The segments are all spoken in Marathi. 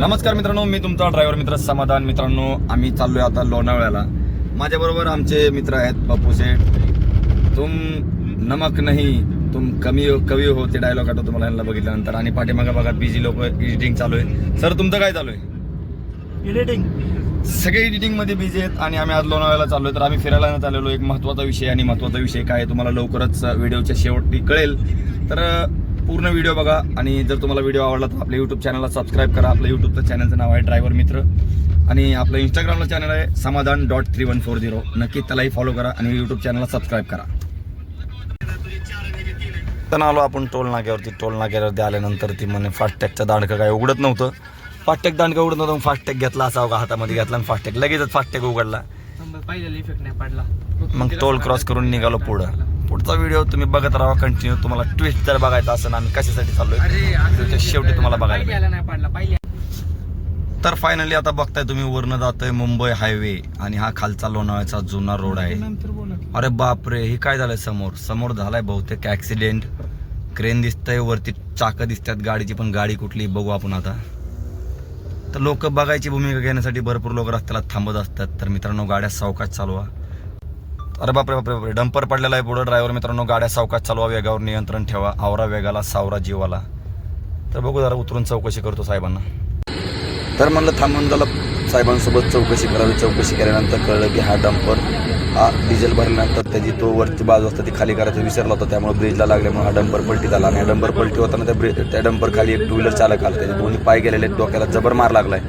नमस्कार मित्रांनो मी तुमचा ड्रायव्हर मित्र समाधान. मित्रांनो आम्ही चाललोय आता लोणावळ्याला. माझ्या बरोबर आमचे मित्र आहेत बापू सेठ. तुम नमक नाही तुम कमी कवी हो ते डायलॉग आठवतो तुम्हाला यांना बघितल्यानंतर. आणि पाठीमागा बघा बिजी लोक एडिटिंग चालू आहे. सर तुमचं काय चालू आहे? एडिटिंग सगळे एडिटिंगमध्ये बिझी आहेत आणि आम्ही आज लोणावळ्याला चाललोय. तर आम्ही फिरायला न चाललेलो. एक महत्त्वाचा विषय आणि महत्त्वाचा विषय काय तुम्हाला लवकरच व्हिडिओच्या शेवटी कळेल. तर पूर्ण व्हिडिओ बघा. आणि जर तुम्हाला व्हिडिओ आवडला तर आपल्या युट्यूब चॅनलला सबस्क्राईब करा. आपलं युट्यूबचं चॅनलचं नाव आहे ड्रायव्हर मित्र आणि आपलं इंस्टाग्रामला चॅनल आहे Samadhan dot three one four zero नक्की त्यालाही फॉलो करा आणि युट्यूब चॅनलला सबस्क्राईब करा. तर आलो आपण टोल नाक्यावरती. टोल नाक्यावरती आल्यानंतर ती म्हणे फास्टॅगचं दांडकं काय उघडत नव्हतं. फास्टॅग दांडकं उघडत नव्हतं फास्टॅग घेतला असावं का हातामध्ये घेतला आणि फास्टॅग लगेचच फास्टॅग उघडला. पाहिजे इफेक्ट नाही पडला. मग टोल क्रॉस करून निघालो पुढं. पुढचा व्हिडिओ तुम्ही बघत राहा कंटिन्यू तुम्हाला ट्विस्ट जर बघायचा असेल आम्ही कशासाठी चाललोय शेवटी तुम्हाला बघायला तर फायनली आता बघताय तुम्ही वरनं जातोय मुंबई हायवे आणि हा खालचा लोणावळ्याचा जुना रोड आहे. अरे बापरे हे काय झालंय समोर? समोर झालाय बहुतेक ऍक्सिडेंट क्रेन दिसतंय वरती चाकं दिसतात गाडीची पण गाडी कुठली बघू आपण आता. तर लोक बघायची भूमिका घेण्यासाठी भरपूर लोक रस्त्याला थांबत असतात. तर मित्रांनो गाड्या सावकाश चालवा. अरे बापरे बापरे बापरे. डंपर पडलेला आहे पुढं. ड्रायव्हर मित्रांनो गाड्या सावकाश चालवा वेगावर नियंत्रण ठेवा. आवरा वेगाला सावरा जीवाला. तर बघू जरा उतरून चौकशी करतो साहेबांना. तर म्हणलं थांबून झालं. साहेबांसोबत चौकशी करावी. चौकशी केल्यानंतर कळलं की हा डंपर डिझेल भरल्यानंतर त्याची तो वरची बाजू असते ती खाली करायचं विसरला होता. त्यामुळे ब्रिजला लागल्यामुळे हा डंपर पलटी झाला आणि हा डंपर पलटी होताना त्या ब्रिज त्या डंपर खाली एक टू व्हीलर चालक आला. त्याचे दोन्ही पाय गेलेले डोक्याला जबर मार लागलाय.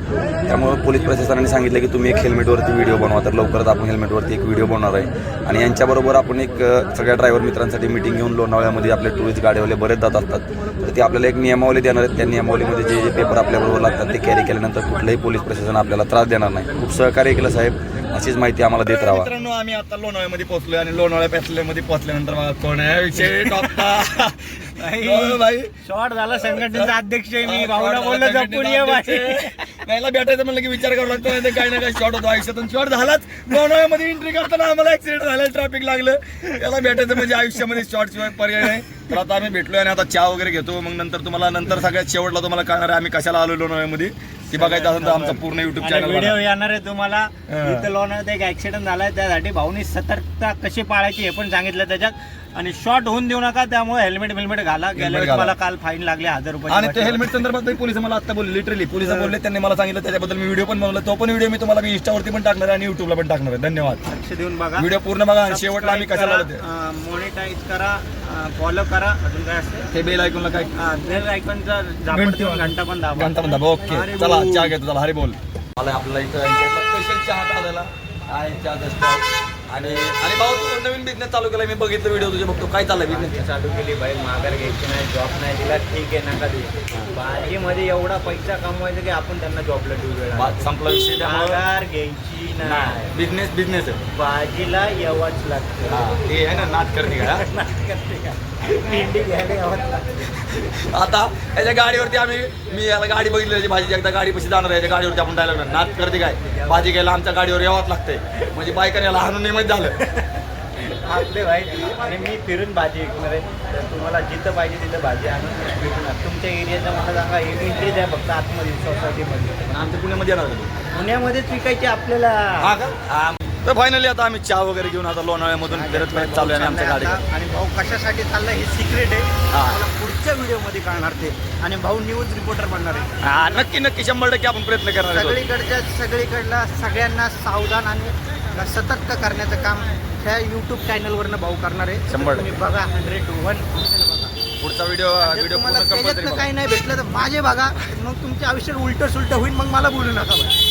त्यामुळे पोलीस प्रशासनाने सांगितलं की तुम्ही एक हेल्मेटवरती व्हिडिओ बनवा. तर लवकरच आपण हेल्मेटवरती एक व्हिडिओ बनवणार आहे. आणि यांच्याबरोबर आपण एक सगळ्या ड्रायव्हर मित्रांसाठी मिटिंग घेऊन लोणावळ्यामध्ये आपले टुरिस्ट गाडीवाले बरेच जात असतात. तर ते आपल्याला एक नियमावली देणार आहेत. त्या नियमावलीमध्ये जे जे पेपर आपल्याबरोबर लागतात ते कॅरी केल्यानंतर कुठलंही पोलीस प्रशासन आपल्याला त्रास देणार नाही. खूप सहकार्य केलं साहेब. अशीच माहिती आम्हाला देत राहा. मित्रांनो आम्ही आता लोणावळ्यामध्ये पोहोचलोय आणि लोणावळ्या पॅसल्यामध्ये पोहोचल्यानंतर मला कोण आहे? विषय भाई. शॉर्ट झाला संघटनेचा अध्यक्ष आहे मी. भाऊला बोललो जपून ये बाई नाहीला भेटायचं म्हणलं की विचार करावा लागतो नाही काही ना काही शॉर्ट होतो. आयुष्यातून शॉर्ट झालाच. लोणावळ्यामध्ये एंट्री करताना आम्हाला ऍक्सिडेंट झाला ट्रॅफिक लागलं. त्याला भेटायचं म्हणजे आयुष्यामध्ये शॉर्ट शिवाय पर्याय नाही. तर आता आम्ही भेटलोय आणि आता चहा वगैरे घेतो. मग नंतर तुम्हाला नंतर सगळ्यात शेवटला तुम्हाला कळणार आहे आम्ही कशाला आलो लोणावळ्यामध्ये. ती बघायचं असेल तर आमचा पूर्ण युट्यूब व्हिडिओ चॅनल येणार आहे तुम्हाला. हा. इथं लोणावळ्यात एक ऍक्सिडेंट झालाय. त्यासाठी भाऊनी सतर्कता कशी पाळायची हे पण सांगितलं त्याच्यात. आणि शॉर्ट होऊन देऊ नका त्यामुळे हेल्मेट हेल्मेट घाला. गेल्या वेळेस घाला. मला काल फाईन लागले हजार रुपये आणि ते हेल्मेट संदर्भात पोलीस मला आता बोलले लिटरली पोलीस बोलले त्यांनी मला सांगितलं त्याच्याबद्दल मी व्हिडिओ पण बनवला. तो पण व्हिडिओ मी तुम्हाला मी इंस्टावरती पण टाकणार आहे आणि युट्यूबला पण टाकणार आहे. धन्यवाद. लक्ष देऊन बघा. व्हिडिओ पूर्ण बघा आणि शेवटला आम्ही कशाला आलो ते. मॉनिटाईज करा फॉलो करा. अजून काय असते? ते बेल ऐकूनला काय? बेल आयकॉनचा झापड देऊन घंटा पण दाबा. घंटा म्हणता ओके अरे चला भाऊ. चहा घेतो चला हरी बोल. मला आपल्याला इथं स्पेशल चहा झाला आहे चहा स्टॉल आणि आणि भाऊ तू नवीन बिझनेस चालू केला मी बघितलं व्हिडिओ तुझे बघतो. काय चाललंय बिझनेस चालू केली बाई माघार घ्यायची नाही जॉब नाही दिला ठीक आहे नका देऊ. भाजीमध्ये एवढा पैसा कमवायचा की आपण त्यांना जॉबला देऊ वेळ संपला विषय माघार घ्यायची नाही. बिझनेस बिझनेस आहे भाजीला यावंच लागतं. हा, ते आहे ना नाच करणे का? घ्यायला यावंच लागतं. आता याच्या गाडीवरती आम्ही मी याला गाडी बघितली भाजीची एकदा गाडी पशी जाणार आहे याच्या गाडीवरती आपण जायला नाच करते काय? भाजी घ्यायला आमच्या गाडीवर यावंच लागतंय. म्हणजे बायकाने याला हाणून नियमित झालं. आपले भाई आणि मी फिरून भाजी विकणार. आहे तुम्हाला जिथं पाहिजे तिथं भाजी आणून विकणार. तुमच्या एरियाचा मला सांगा एंट्री द्या फक्त आतमध्ये सोसायटीमध्ये आमच्या पुण्यामध्ये येणार होतो पुण्यामध्येच विकायची आपल्याला. हा का. तर फायनली आता आम्ही चहा वगैरे घेऊन आता लोणावळ्यामधून फिरत फिरत चालू आहे आणि आमच्या गाडी आणि भाऊ कशासाठी चाललाय हे सिक्रेट आहे. मला पुढच्या व्हिडिओमध्ये कळणार ते. आणि भाऊ न्यूज रिपोर्टर बनणार आहे. हा नक्की नक्की. शंभर टक्के आपण प्रयत्न करणार आहोत. सगळीकडच्या सगळीकडला सगळ्यांना सावधान आणि सतर्क करण्याचं काम ह्या युट्यूब चॅनलवरनं भाऊ करणार आहे. शंभर तुम्ही बघा हंड्रेड टू वन बघा. पुढचा व्हिडिओ जर व्हिडिओ तुम्हाला पूर्ण काही नाही भेटलं तर माझे बघा. मग तुमच्या आयुष्यात उलट सुलट होईल मग मला बोलू नका बघा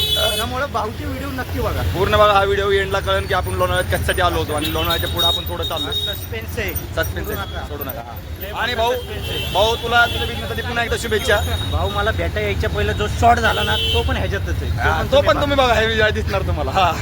त्यामुळे भाऊचे व्हिडिओ नक्की बघा. पूर्ण बघा हा व्हिडिओ एंडला कळेल की आपण लोणावळ्यात कशासाठी आलो होतो आणि लोणावळ्याच्या पुढे आपण थोडं चाललो सस्पेन्स आहे. सस्पेन्स सोडू नका. सोडू नका. हा. आणि भाऊ भाऊ तुला तुझ्या बिझनेससाठी पुन्हा एकदा शुभेच्छा. भाऊ मला भेटा यायच्या पहिला जो शॉट झाला ना तो पण ह्याच्यातच आहे. हा, तो पण तुम्ही बघा हे दिसणार तुम्हाला. हा.